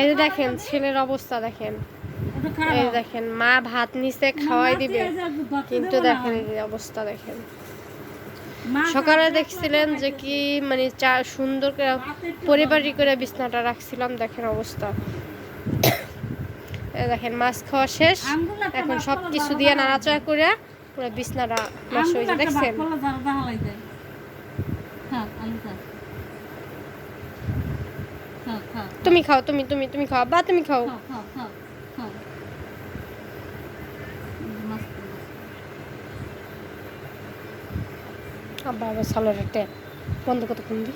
এই যে দেখেন ছেলের অবস্থা দেখেন। এই দেখেন মা ভাত নিচে খাওয়াই দিবে। কিন্তু দেখেন এই অবস্থা দেখেন। সকালে দেখছিলেন যে কি মানে চা সুন্দর করে পরিবারই করে বিছনাটা রাখছিলাম দেখেন অবস্থা। দেখেন মাছ খাওয়া শেষ। এখন সব কিছু দিয়ে নাড়াচাড়া করে পুরো বিছনাটা নষ্ট হয়েছে দেখছেন? তুমি খাও, তুমি তুমি তুমি খাও বা তুমি খাও। আবার সালোয়ার ট্যাপ বন্ধ কতক্ষণ দি।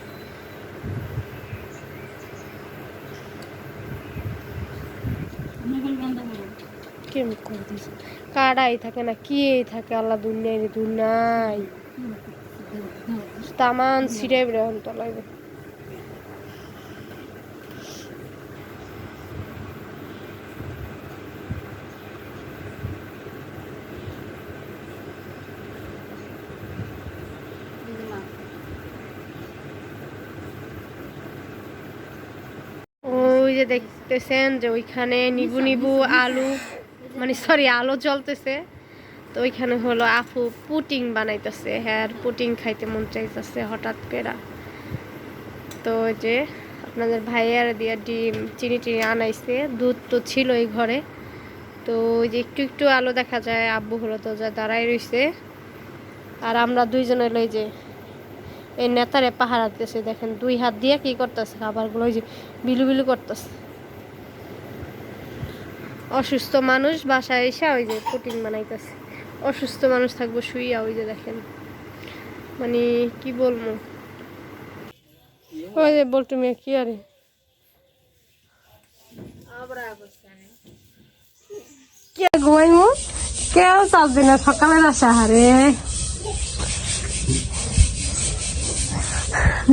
কেমন করে থাকে না, কি থাকে? আল্লাহ দুনিয়ায় দুনিয়ায়। তামান ছিঁড়ে বেড়ে অন্ত লাগবে ওই যে দেখতেছেন যে ওইখানে নিবু নিবু আলু মানে সরি আলো জ্বলতেছে। তো ওইখানে হলো আফু পুটিং বানাইতেছে হ্যাঁ পুটিং খাইতে মন চাইতেছে হঠাৎ করে। তো যে আপনাদের ভাইয়ার দিয়ে ডিম, চিনি টিনি আনাইছে, দুধ তো ছিল এই ঘরে। তো ওই যে একটু একটু আলো দেখা যায়, আব্বু হলো তো যা দাঁড়াই রইছে। আর আমরা দুইজনে লই যে এই নেতারে পাহারা দিতেছে, দেখেন, দুই হাত দিয়ে কি করতেছে, খাবারগুলো ওই যে বিলু বিলু করতেছে। অসুস্থ মানুষ বাসায় এসে ওই যে পুটিং বানাইতেছে। অসুস্থ মানুষ থাকব শুইয়া ওই যে দেখেন। মানে কি বলব? ওই যে বলটু মেয়ে, কি আরে? কে ঘুমাইমু? কেউ চাপবে না সকালের আসা হারে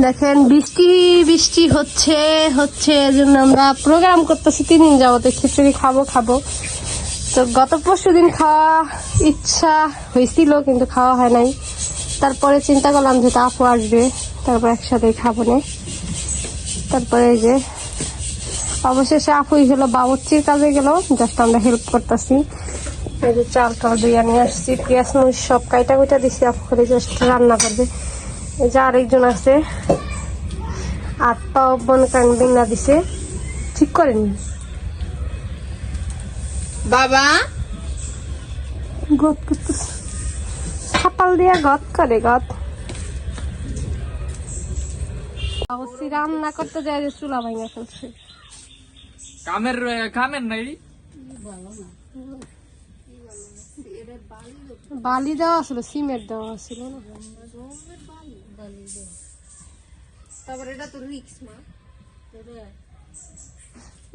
দেখেন, বৃষ্টি বৃষ্টি হচ্ছে হচ্ছে, এজন্য আমরা প্রোগ্রাম করতেছি তিন দিন যাবতে খিচুড়ি খাব খাব। তো গত পরশু দিন খাওয়া ইচ্ছা হয়েছিল, কিন্তু খাওয়া হয় নাই। তারপরে চিন্তা করলাম যে আপু আসবে, তারপর একসাথে খাব না। তারপরে যে, অবশেষে আপুই হলো বাবুর্চির কাজে গেল জাস্ট আমরা হেল্প করতেছি। এই যে চাল টাল দিয়ে নিয়ে আসছি পেঁয়াজ মরিচ সব কাইটা কুইটা দিছি, আপু করে জাস্ট রান্না করবে। এই যে আরেকজন আছে। হাত পাও বন কান বেঙ্গা দিছে। ঠিক করেনি? বাবা? গত ছাপাল দিয়া গত করে গত অবশ্যই রান্না করতে যায় যে চুলা ভাঙা ফেলছে। কামের কামের নাই? বালি দেওয়া ছিল সিমেন্ট দেওয়া ছিল না? তারপর এটা তো রিক্স মা।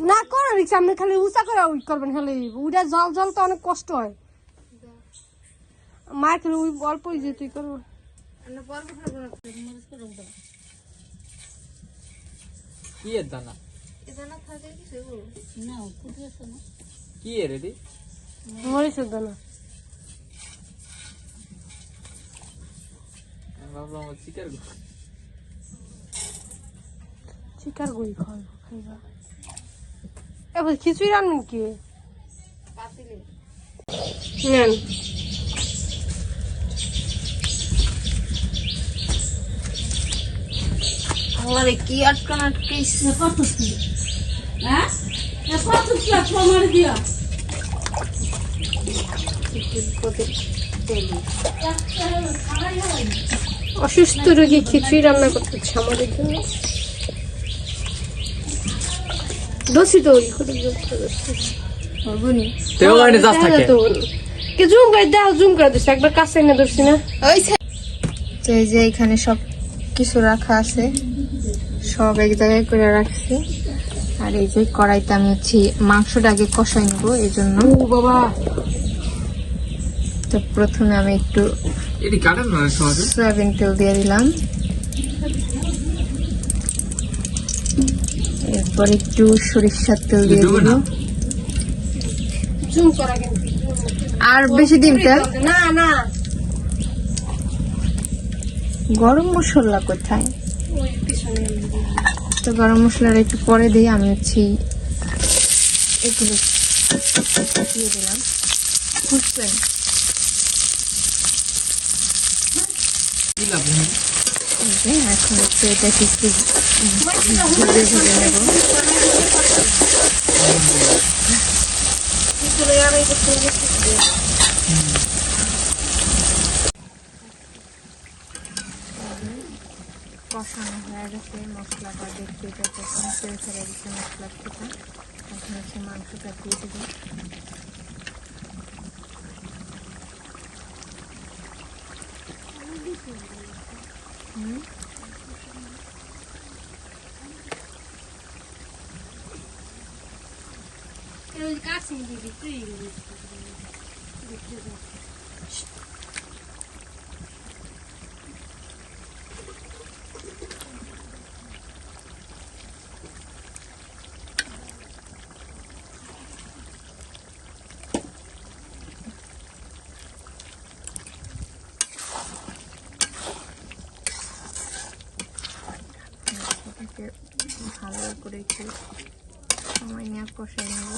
না করো রিক্সা আপনি খালি উঁচা করে উই করবেন খালি। উইটা জল জল তো অনেক কষ্ট হয়। মায়ের খালি উই অল্প যে তুই করব কি এর দানা? কি এর রেডি মরিচের দানা। ভাবলাম চিকের চিকার খাওয়াবো খাইবা। এবার খিচুড়ি রান্নেন কি? নেন আমারে কি আটকান আটকাইছে অসুস্থ রোগী খিচুড়ি রান্না করতেছে আমাদের জন্য। দোষী তো ওই করে জুম করে দোষী। তেও গাড়ি যাস থাকে? তো জুম করে দাও জুম করে দিচ্ছে একবার কাছে এনে ধরছি না। ওই তো এই যে এখানে সব কিছু রাখা আছে সব এক জায়গায় করে রাখছি। আর এই যে কড়াইতে আমি হচ্ছে মাংসটা আগে কষাই নেব এই জন্য। বাবা। তো প্রথমে আমি একটু সয়াবিন তেল দিয়ে দিলাম। এরপর একটু সরিষার তেল দিয়ে দেবো কিন্তু আর বেশি দিন তেল? না না। গরম মশলা কোথায়? তো গরম মশলাটা একটু পরে দিয়ে আমি হচ্ছে এগুলো দিয়ে দিলাম এই যে এখন হচ্ছে এটাকে একটু ভেজে ভেজে নেব কষানো হয়ে গেছে, মশলাটা দেখতে যতক্ষণ তেল ছেড়ে এখন হচ্ছে মাংসটা দিয়ে দেবো হুম এটাকে ভালো করে একটু সময় নিয়ে কষাই নেব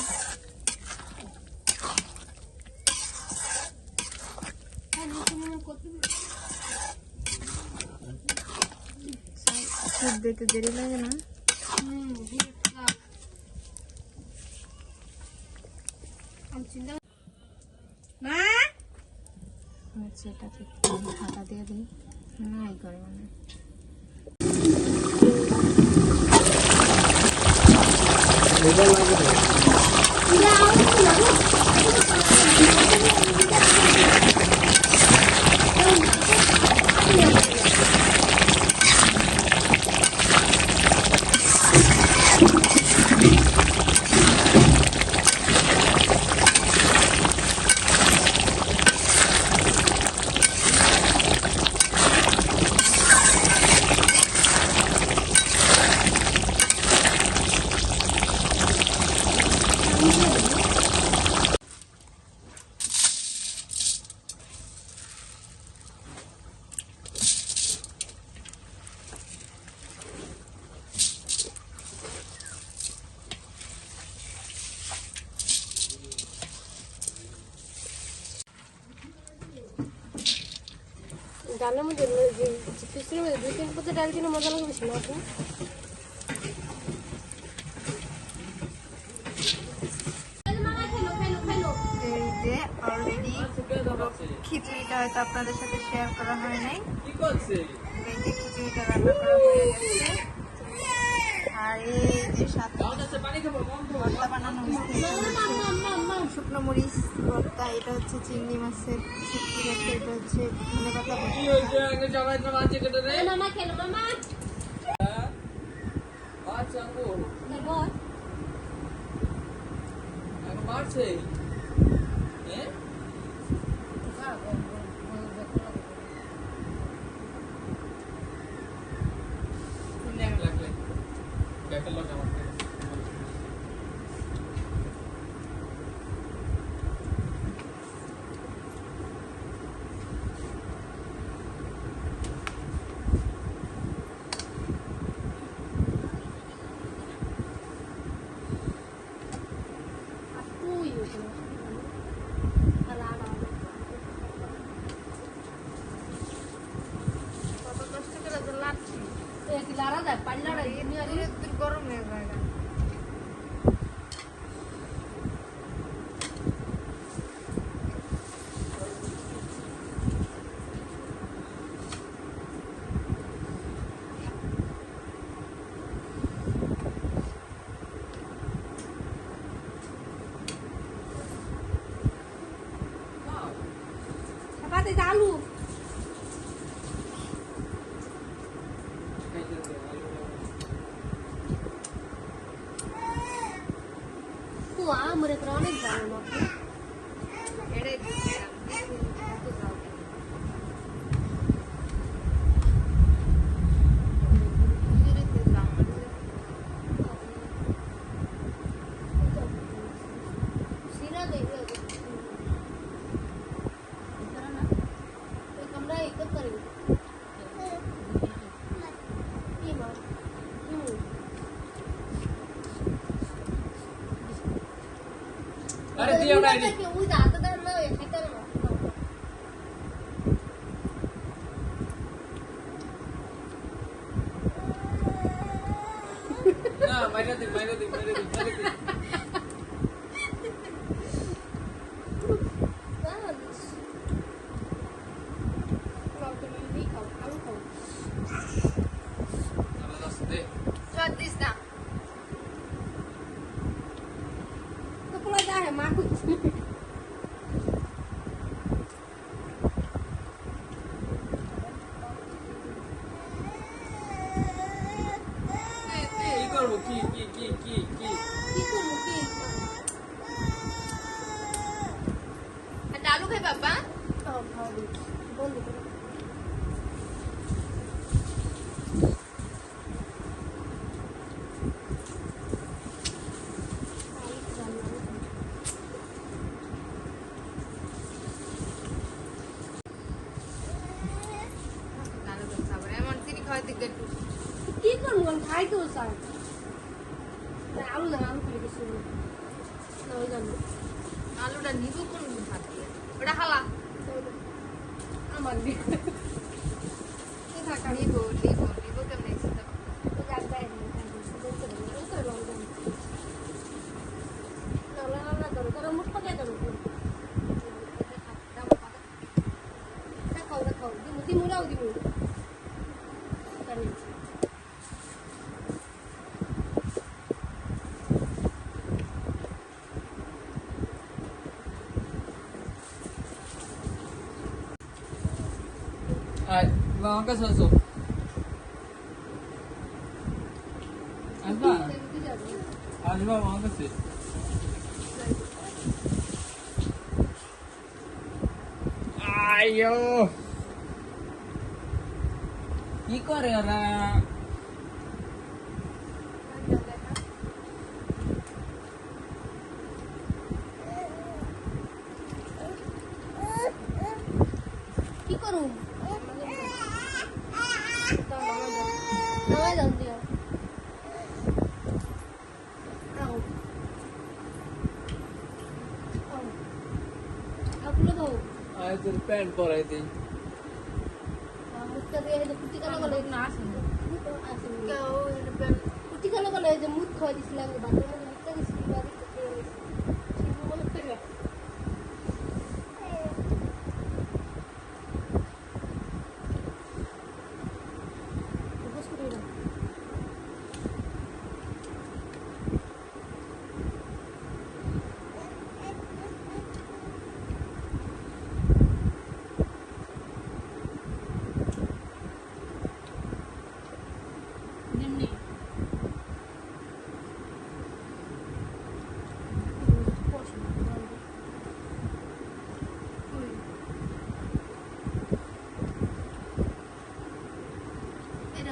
দুধ দিতে দেরি লাগে না হচ্ছে এটাকে একটু ঢাকা দিয়ে দিই নাই করে মানে ডালের মধ্যে যে মধ্যে দুই তিন পথে ডাল কিনে মজা লাগবে বেশি না খিচুড়িটা হয়তো আপনাদের সাথে শেয়ার করা হয় নাই। কি করছে এই যে খিচুড়িটা রান্না করা হয়ে গেছে। আর এই যে সাথে ভর্তা বানানো হয়েছে। মরিচ ভর্তা এটা হচ্ছে চিংড়ি মাছের শুটকি ভর্তা এটা হচ্ছে ধনে পাতা ভর্তা। কি হয়েছে আগে Guarda, pallare il mio... Ti corro un errore. আরে দিও না রে না মাইরা দে মাইরা দে মাইরা দে মাইরা দে চলো যাচ্ছে দে দিস না কি করব কি কি কি? কি কি? খাই বাবা? কি করব চাই আলু না আলু খাই কিছু না ওই জন্য আলুটা নিব কোন ভাত দিয়ে ওটা হালা আমার দিয়ে নিব নিব নিব কেমনে চিন্তা আয় আমার কাছে আসো আসবা আসবা আমার কাছে আয়ো কি করে ওরা কি আপুলো দাও। আয় তোর প্যান্ট পরাই দিই। মুখটা দিয়ে যে কুটি কালো বলে না আসেন। কুটি কালো বলে যে মুখ খাওয়া দিছিলাম মধ্যে মুখটা দিছি বাড়ি থেকে শিবু বলে ফেলে উপোস করে দাও এটা Yes. এই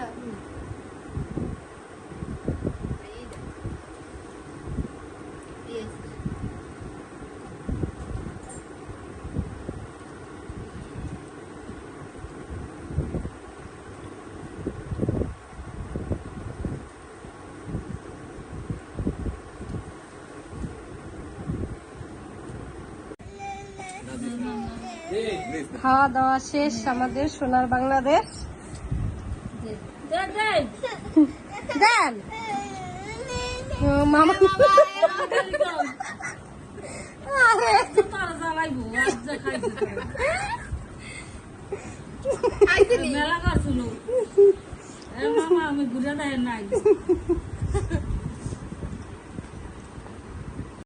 খাওয়া দাওয়া শেষ আমাদের সোনার বাংলাদেশ। দেন। মামা। মেলা করছিল মামা আমি ঘুরে দেয় নাই।